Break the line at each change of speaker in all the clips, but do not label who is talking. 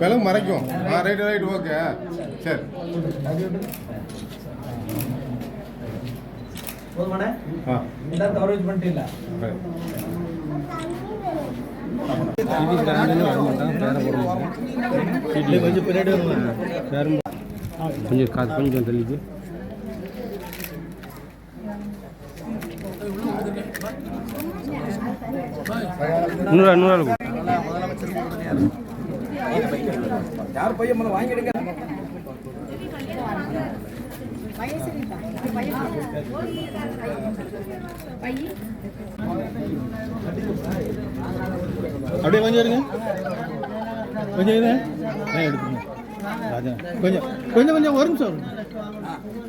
விலங்கு மறைக்கும். ஆ right right okay சரி.
கொஞ்சம் பின்னாடி கொஞ்சம் காசு கொஞ்சம் தள்ளிக்கு நூறுரூவா நூறுரூவா
யார் பையன் மேலே வாங்கிடுங்க.
அப்படியே கொஞ்சம் இருங்க கொஞ்சம் இருங்க நான் கொஞ்சம் கொஞ்சம் கொஞ்சம் ஒரு நிமிஷம்
வரும்.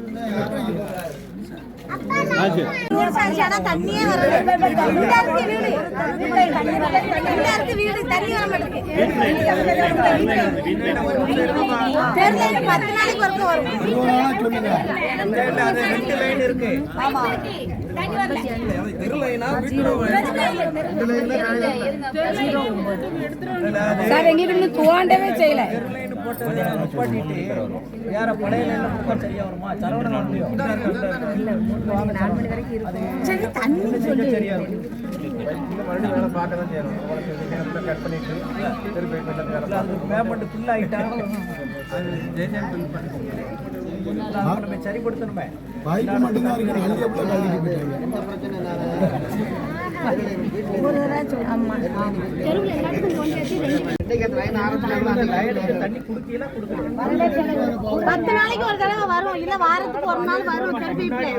சார் எங்களுக்கு தோண்டவே செய்யல
போட்டதை நிப்பாட்டிட்டு வேற சரியா வருமா? முடியும் பேமெண்ட் ஃபுல் ஆயிட்டா நம்ம சரிப்படுத்தணுமே.
மட்டும்தான் இருக்கு. அள்ளி போயிட்டாங்க.
தெருவுல எல்லாத்துக்கும் பத்து நாளைக்கு ஒரு தடவை வரும். இல்ல வாரத்துக்கு ஒரு நாள் வரும். திருப்பி இப்படி.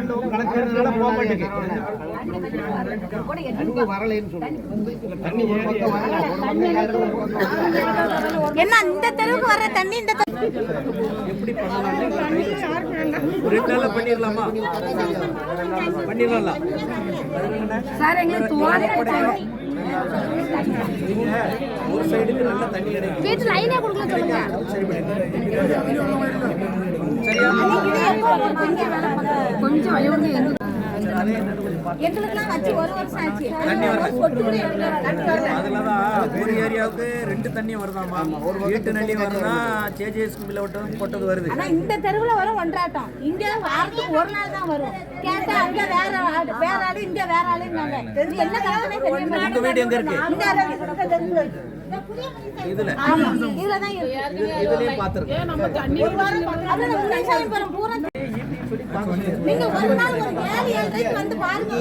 என்ன இந்த தெருவுக்கு வர்ற தண்ணி இந்த
எப்படி ரெண்டு நாள்ல பண்ணிடலாமா பண்ணிடலாம்
சார் எங்களுக்கு
ஒரு சைடுக்கு நல்லா தண்ணி கிடைக்கும்
வீட்டு லைனே கொடுக்கல சொல்லுங்க
சரி. சரியா.
கொஞ்சம் எங்களுக்கு
அதே என்னன்னு கொஞ்சம் பார்த்து.
எங்களுக்குலாம் வச்சு ஒரு வருஷம் ஆச்சு.
அதுலதான் ஒரு ஏரியாவுக்கு ரெண்டு தண்ணி வருதாமா வீட்டு நள்ளி வருதா ஜேஜேஎஸ் கும்பில விட்டது போட்டது வருது.
ஆனா இந்த தெருவுல வரும் ஒன்றாட்டம். இங்க வாரத்துக்கு ஒரு நாள் தான் வரும். கேட்டா அங்க வேற ஆளு வேற ஆளு இங்க வேற ஆளுன்னாங்க என்ன தெரிய
உங்க. வீடு எங்க இருக்கு?
இருக்கு.
இதுல.
இதுல தான் இருக்கு. ஒரு நம்ம பூரா நீங்க ஒரு நாள் ஒரு ஏழு ஏழரைக்கு வந்து பாருங்க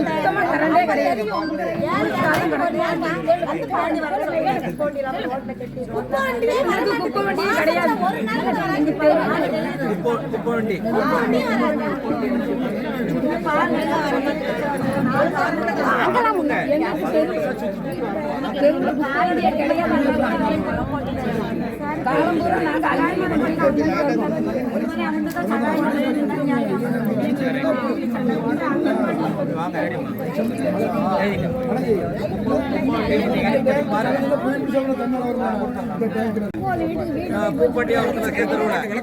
சுத்தமா கரண்டே கிடையாது ஏழு ஏழரைக்கு ஒரு நாள் வாங்க. வந்து பாருங்க வரல குப்பை வண்டியே வர
குப்பை வண்டியே கிடையாது.
ஒரு நாள் கூட வராது.
இப்போ இப்போ வண்டி
வண்டியே வராது. வாங்கலாம்
தெருவுல குப்பை வண்டியே கிடையாது பூப்பட்டியா இருக்கிற நாங்க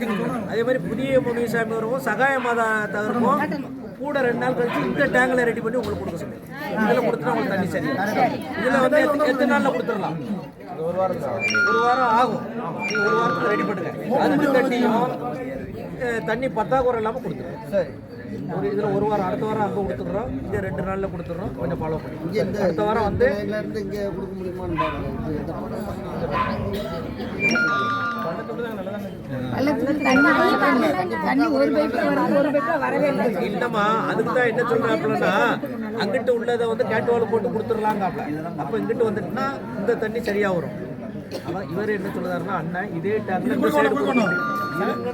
அதே மாதிரி புதிய முனிசாமி வருவோம் சகாய மாதா தவிர்ப்போம் கூட ரெண்டு நாள் கழிச்சு இந்த டேங்க்ல ரெடி பண்ணி உங்களுக்கு கொடுக்க சொல்லி. இதில் கொடுத்துட்டா உங்களுக்கு தண்ணி சரி. இதில் வந்து எத்த- எத்தனை நாளில் கொடுத்துடலாம்? ஒரு வாரம் ஒரு வாரம் ஆகும். ஒரு வாரத்தில் ரெடி பண்ணுங்க. அதுக்கு தண்ணியும் தண்ணி பத்தாக்குறை இல்லாமல் கொடுத்துருங்க சரி. ஒரு இதில் ஒரு வாரம் அடுத்த வாரம் அங்கே கொடுத்துட்றோம். இங்கே ரெண்டு நாளில் கொடுத்துட்றோம். கொஞ்சம் ஃபாலோ பண்ணி அடுத்த வாரம் வந்து
பள்ளத்துல தண்ணி தண்ணி
இல்லம்மா அதுக்கு தான் என்ன சொல்றாப்லன்னா அங்கிட்டு உள்ளதை வந்து கேட்டுவால போட்டு கொடுத்துடலாங்காப்ல. அப்ப இங்கிட்டு வந்துட்டுனா இந்த தண்ணி சரியா வரும். அவன் இவர் என்ன சொல்லுறாருன்னா அண்ணன் இதே டேங்க்ல இந்த சைடு போடணும் சொல்லுங்க